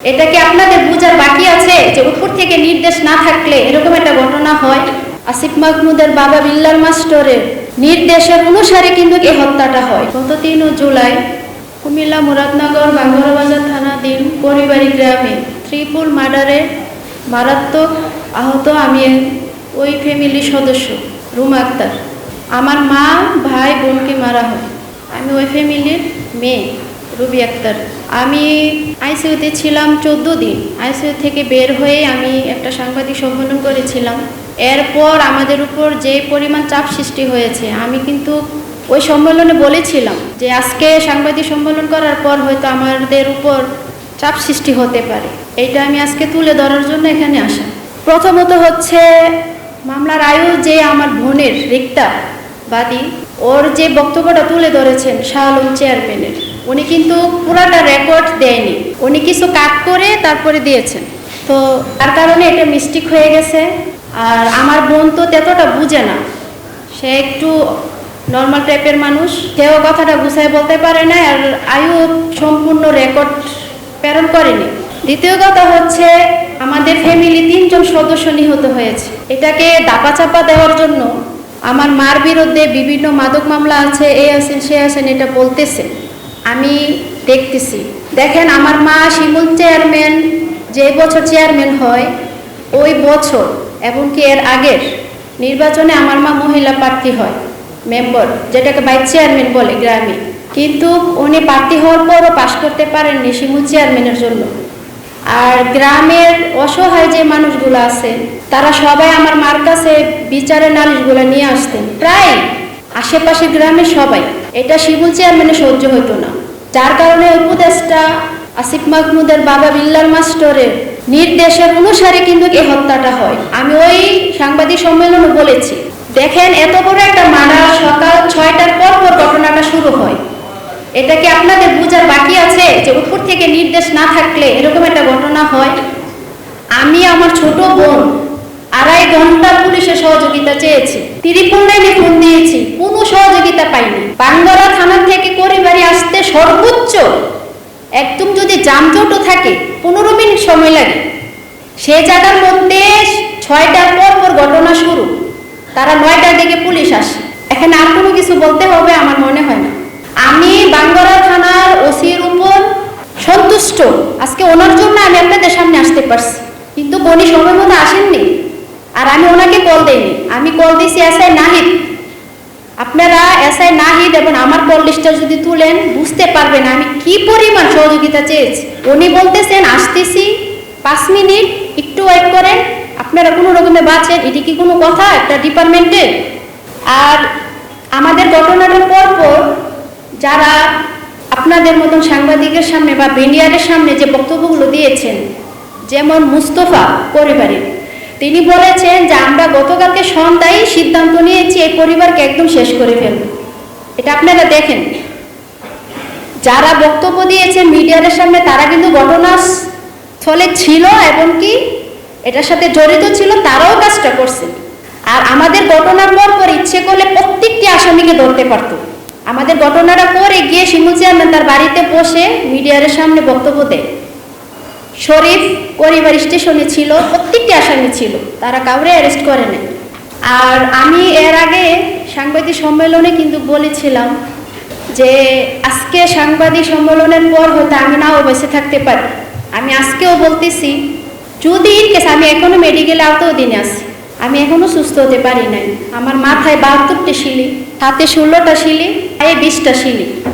এটা কি আপনাদের বুঝার বাকি আছে যে উপর থেকে নির্দেশ না থাকলে এরকম একটা ঘটনা হয়? আসিফ মাহমুদের বাবা বিল্লাল মাস্টরের নির্দেশের অনুসারে কিন্তু এই হত্যাটা হয়। গত তিন জুলাই কুমিল্লা মুরাদনগর বাঙ্গরবাজার থানাধীন পরিবারী গ্রামে ত্রিপুল মার্ডারে মারাত্মক আহত আমি ওই ফ্যামিলির সদস্য রুমা আক্তার। আমার মা, ভাই, বোনকে মারা হয়। আমি ওই ফ্যামিলির মেয়ে। রুবি আক্তার। আমি আইসিইউতে ছিলাম চোদ্দ দিন। আইসিইউ থেকে বের হয়ে আমি একটা সাংবাদিক সম্মেলন করেছিলাম। এরপর আমাদের উপর যে পরিমাণ চাপ সৃষ্টি হয়েছে, আমি কিন্তু ওই সম্মেলনে বলেছিলাম যে আজকে সাংবাদিক সম্মেলন করার পর হয়তো আমাদের উপর চাপ সৃষ্টি হতে পারে। এইটা আমি আজকে তুলে ধরার জন্য এখানে আসা। প্রথমত হচ্ছে মামলার আয়ু যে আমার বোনের রিক্তা বাদী, ওর যে বক্তব্যটা তুলে ধরেছেন শাহ আলম চেয়ারম্যানের উনি কিন্তু পুরাটা রেকর্ড দেয়নি। উনি কিছু কাট করে তারপরে দিয়েছেন। তো তার কারণে এটা মিস্টেক হয়ে গেছে। আর আমার বোন তো ততটা বুঝে না। সে একটু নর্মাল টাইপের মানুষ। কেউ কথাটা গুছায় বলতে পারে না আর আয়ু সম্পূর্ণ রেকর্ড প্রেরণ করেনি। দ্বিতীয় কথা হচ্ছে, আমাদের ফ্যামিলি তিনজন সদস্য নিহত হয়েছে। এটাকে দাপা চাপা দেওয়ার জন্য আমার মার বিরুদ্ধে বিভিন্ন মাদক মামলা আছে, এ আছেন সে আছেন এটা বলতেছে। আমি দেখতেছি। দেখেন আমার মা শিমুল চেয়ারম্যান, যে বছর চেয়ারম্যান হয়, ওই বছর, এমনকি এর আগের নির্বাচনে আমার মা মহিলা প্রার্থী হয়, মেম্বার, যেটাকে ভাইস চেয়ারম্যান বলে গ্রামে। কিন্তু উনি প্রার্থী হওয়ার পরও পাশ করতে পারেননি শিমুল চেয়ারম্যানের জন্য। আর গ্রামের অসহায় যে মানুষগুলো আছে, তারা সবাই আমার মার কাছে বিচারের নালিশগুলো নিয়ে আসতেন। প্রায় আশেপাশে গ্রামের সবাই, এটা শিবুল চেয়ারম্যানে সহ্য হতো না। যার কারণে উপদেশটা আসিফ মাহমুদের বাবা বিল্লাল মাস্টরের নির্দেশের অনুসারে কিন্তু এই হত্যাটা হয়। আমি ওই সাংবাদিক সম্মেলনে বলেছি, দেখেন এত বড় একটা মারা সকাল ছয়টার পর পর ঘটনাটা শুরু হয়। এটা কি আপনাদের বুঝার বাকি আছে যে উপর থেকে নির্দেশ না থাকলে এরকম একটা ঘটনা হয়? আমি আমার ছোট বোন আড়াই ঘণ্টা পুলিশের সহযোগিতা চেয়েছি ত্রিপুল লাইনে ফোন দিয়েছি, কোনো সহযোগিতা পাইনি। বাঙ্গারা থানা থেকে পরিবারে আসতে সর্বোচ্চ। একদম যদি যানজটও থাকে, পনেরো মিনিট সময় লাগে। সে জায়গার মধ্যে ছয়টার পর পর ঘটনা শুরু। তারা নয়টার দিকে পুলিশ আসে। এখানে আর কোনো কিছু বলতে হবে আমার মনে হয় না। আমি বাঙ্গরা থানার ওসির উপর সন্তুষ্ট। আজকে ওনার জন্য আমি আপনাদের সামনে আসতে পারছি। কিন্তু বনি সময় মতো আসেননি। আর আমি ওনাকে কল দেইনি। আমি কল দিছি এসআই নাহিদ। আপনারা এসআই নাহিদ এবং আমার কল লিস্টটা যদি তুলেন, বুঝতে পারবেন আমি কি পরিমাণ সহযোগিতা চেয়েছি। উনি বলতেছেন, আসতেছি। পাঁচ মিনিট, একটু ওয়েট করেন। আপনারা কোনো রকমে বাঁচেন, এটি কি কোনো কথা একটা ডিপার্টমেন্টের আর আমাদের ঘটনাটার পর পর যারা আপনাদের মতন সাংবাদিকের সামনে বা মিডিয়ারের সামনে যে বক্তব্যগুলো দিয়েছেন, যেমন মুস্তফা পরিবারের, তিনি বলেছেন যে আমরা গতকালকে সন্ধ্যায় সিদ্ধান্ত নিয়েছি এই পরিবারকে একদম শেষ করে ফেলব। এটা আপনারা দেখেন। যারা বক্তব্য দিয়েছেন মিডিয়ারের সামনে, তারা কিন্তু ঘটনাস্থলে ছিল এবং কি এটার সাথে জড়িত ছিল, তারাও কাজটা করছে। আর আমাদের ঘটনার পর পর ইচ্ছে করলে প্রত্যেকটি আসামিকে ধরতে পারতো। আমাদের ঘটনাটা পরে গিয়ে শিমুল চেয়ারম্যান তার বাড়িতে বসে মিডিয়ারের সামনে বক্তব্য দেয়। শরীফ পরিবার স্টেশনে ছিল, প্রত্যেকটি আসামি ছিল, তারা কাউরে অ্যারেস্ট করে নাই। আর আমি এর আগে সাংবাদিক সম্মেলনে কিন্তু বলেছিলাম যে আজকে সাংবাদিক সম্মেলনের পর হয়তো আমি নাও বেঁচে থাকতে পারি। আমি আজকেও বলতেছি, যদি ইন কেস আমি এখনও মেডিকেলে আওতাও দিনে আছি, আমি এখনও সুস্থ হতে পারি নাই। আমার মাথায় বাহাত্তরটি শিলি হাতে ষোলোটা শিলি পায়ে বিশটা শিলি।